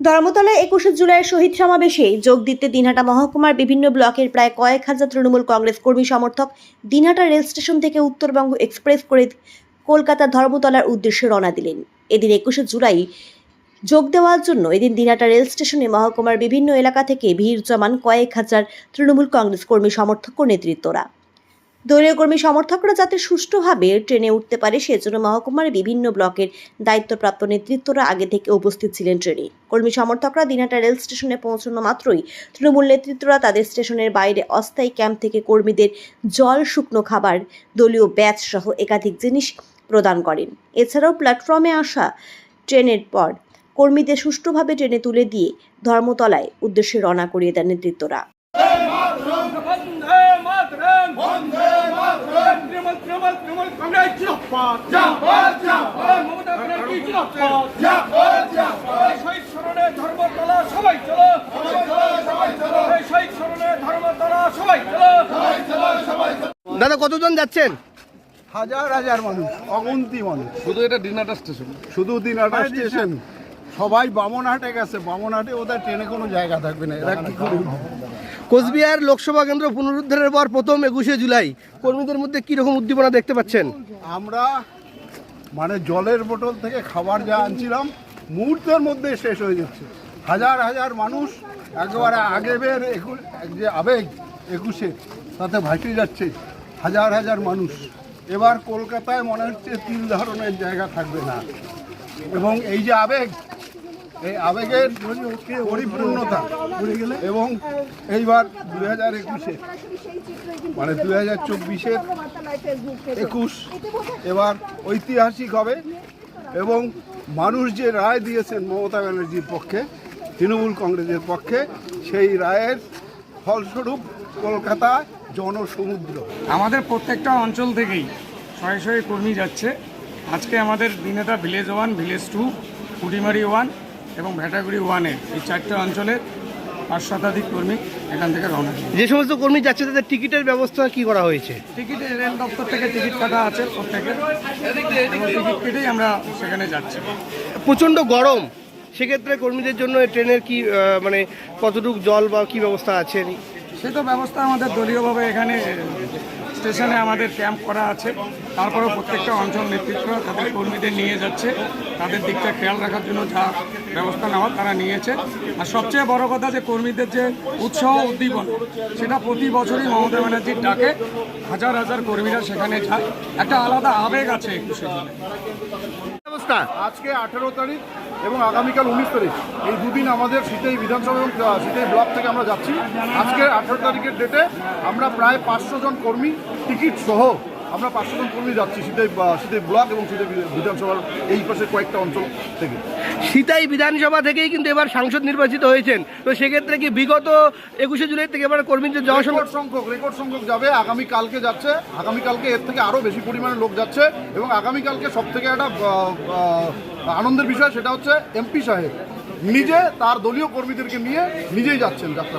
ধর্মতলায় একুশে জুলাই শহীদ সমাবেশে যোগ দিতে দিনহাটা মহকুমার বিভিন্ন ব্লকের প্রায় কয়েক হাজার তৃণমূল কংগ্রেস কর্মী সমর্থক দিনহাটা রেল স্টেশন থেকে উত্তরবঙ্গ এক্সপ্রেস করে কলকাতা ধর্মতলার উদ্দেশ্যে রওনা দিলেন। এদিন একুশে জুলাই যোগ দেওয়ার জন্য এদিন দিনহাটা রেল স্টেশনে মহকুমার বিভিন্ন এলাকা থেকে ভিড় জমান কয়েক হাজার তৃণমূল কংগ্রেস কর্মী সমর্থক ও নেতৃত্বরা। দলীয় কর্মী সমর্থকরা যাতে সুষ্ঠুভাবে ট্রেনে উঠতে পারে, সেজন্য মহকুমার বিভিন্ন ব্লকের দায়িত্বপ্রাপ্ত নেতৃত্বরা আগে থেকে উপস্থিত ছিলেন ট্রেনে। কর্মী সমর্থকরা দিনহাটা রেল স্টেশনে পৌঁছানো মাত্রই তৃণমূল নেতৃত্বরা তাদের স্টেশনের বাইরে অস্থায়ী ক্যাম্প থেকে কর্মীদের জল, শুকনো খাবার, দলীয় ব্যাচ সহ একাধিক জিনিস প্রদান করেন। এছাড়াও প্ল্যাটফর্মে আসা ট্রেনের পর কর্মীদের সুষ্ঠুভাবে ট্রেনে তুলে দিয়ে ধর্মতলায় উদ্দেশ্যে রওনা করিয়ে দেন নেতৃত্বরা। তৃণমূল তৃণমূল তৃণমূল কংগ্রেস জিন্দাবাদ। জিন্দাবাদ জিন্দাবাদ। মমতা ব্যানার্জি জিন্দাবাদ। জিন্দাবাদ জিন্দাবাদ। শহীদ স্মরণে ধর্মতলা সবাই চলো। সবাই চলো সবাই চলো। শহীদ স্মরণে ধর্মতলা সবাই চলো। সবাই চলো সবাই দাদা কতজন যাচ্ছেন? হাজার হাজার মানুষ অগন্তি মানুষ। শুধু এটা দিনাটা স্টেশন শুধু দিনাটা স্টেশন সবাই বামনহাটে গেছে। বামনহাটে ওদের ট্রেনে কোনো জায়গা থাকবে না। এরা কি করে কোচবিহার লোকসভা কেন্দ্র পুনরুদ্ধারের পর প্রথম একুশে জুলাই। কর্মীদের মধ্যে কি রকম উদ্দীপনা দেখতে পাচ্ছেন? আমরা মানে জলের বোতল থেকে খাবার যা আনছিলাম, মুহূর্তের মধ্যে শেষ হয়ে যাচ্ছে। হাজার হাজার মানুষ একেবারে আগের একুশ, যে আবেগ একুশে, তাতে ভাসিয়ে যাচ্ছে। হাজার হাজার মানুষ। এবার কলকাতায় মনে হচ্ছে তিল ধরনের জায়গা থাকবে না। এবং এই যে আবেগ এই আবেগের পরিপূর্ণতা। এবং এইবার দুই হাজার একুশে মানে দুই হাজার চব্বিশের একুশ, এবার ঐতিহাসিক হবে। এবং মানুষ যে রায় দিয়েছেন মমতা ব্যানার্জির পক্ষে, তৃণমূল কংগ্রেসের পক্ষে, সেই রায়ের ফলস্বরূপ কলকাতা জনসমুদ্র। আমাদের প্রত্যেকটা অঞ্চল থেকেই শয়ে শয়ে কর্মী যাচ্ছে। আজকে আমাদের দিনেটা village one, village two Kutimari one এবং ভেটাগুড়ি ওয়ানের এই চারটে অঞ্চলের পাঁচ শতাধিক কর্মী এখান থেকে রওনা যে সমস্ত কর্মী যাচ্ছে তাদের টিকিটের ব্যবস্থা কি করা হয়েছে? টিকিটে রেল দপ্তর থেকে টিকিট কাটা আছে প্রত্যেকের। টিকিট কেটেই আমরা সেখানে যাচ্ছি। প্রচণ্ড গরম। সেক্ষেত্রে কর্মীদের জন্য এই ট্রেনের কি মানে কতটুকু জল বা কি ব্যবস্থা আছে? সে তো ব্যবস্থা আমাদের দলীয়ভাবে এখানে স্টেশনে আমাদের ক্যাম্প করা আছে। তারপরে প্রত্যেকটা অঞ্চল নেতৃত্বরা তাদের কর্মীদের নিয়ে যাচ্ছে। তাদের দিকটা খেয়াল রাখার জন্য যা ব্যবস্থা নেওয়া তারা নিয়েছে। আর সবচেয়ে বড় কথা যে কর্মীদের যে উৎসাহ উদ্দীপন, সেটা প্রতি বছরই মমতা ব্যানার্জির ডাকে। হাজার হাজার কর্মীরা সেখানে যায়। একটা আলাদা আবেগ আছে একুশে জুলাই আজকে আঠেরো তারিখ এবং আগামীকাল উনিশ তারিখ। এই দুদিন আমাদের শীতেই বিধানসভা এবং শীতেই ব্লক থেকে আমরা যাচ্ছি। আজকে আঠেরো তারিখের ডেটে আমরা প্রায় পাঁচশো জন কর্মী, টিকিট সহ আমরা পাঁচশো জন কর্মী যাচ্ছি সিটেই সিটেই ব্লক এবং সিটেই বিধানসভার এই পাশে কয়েকটা অঞ্চল থেকে। সিতাই বিধানসভা থেকেই কিন্তু এবার সাংসদ নির্বাচিত হয়েছেন। তো সেক্ষেত্রে কি বিগত একুশে জুলাই থেকে এবার কর্মীদের রেকর্ড সংখ্যক রেকর্ড সংখ্যক যাবে আগামী কালকে যাচ্ছে। আগামীকালকে এর থেকে আরও বেশি পরিমাণে লোক যাচ্ছে এবং আগামীকালকে সব থেকে একটা আনন্দের বিষয় সেটা হচ্ছে এমপি সাহেব নিজে তার দলীয় কর্মীদেরকে নিয়ে নিজেই যাচ্ছেন যাত্রা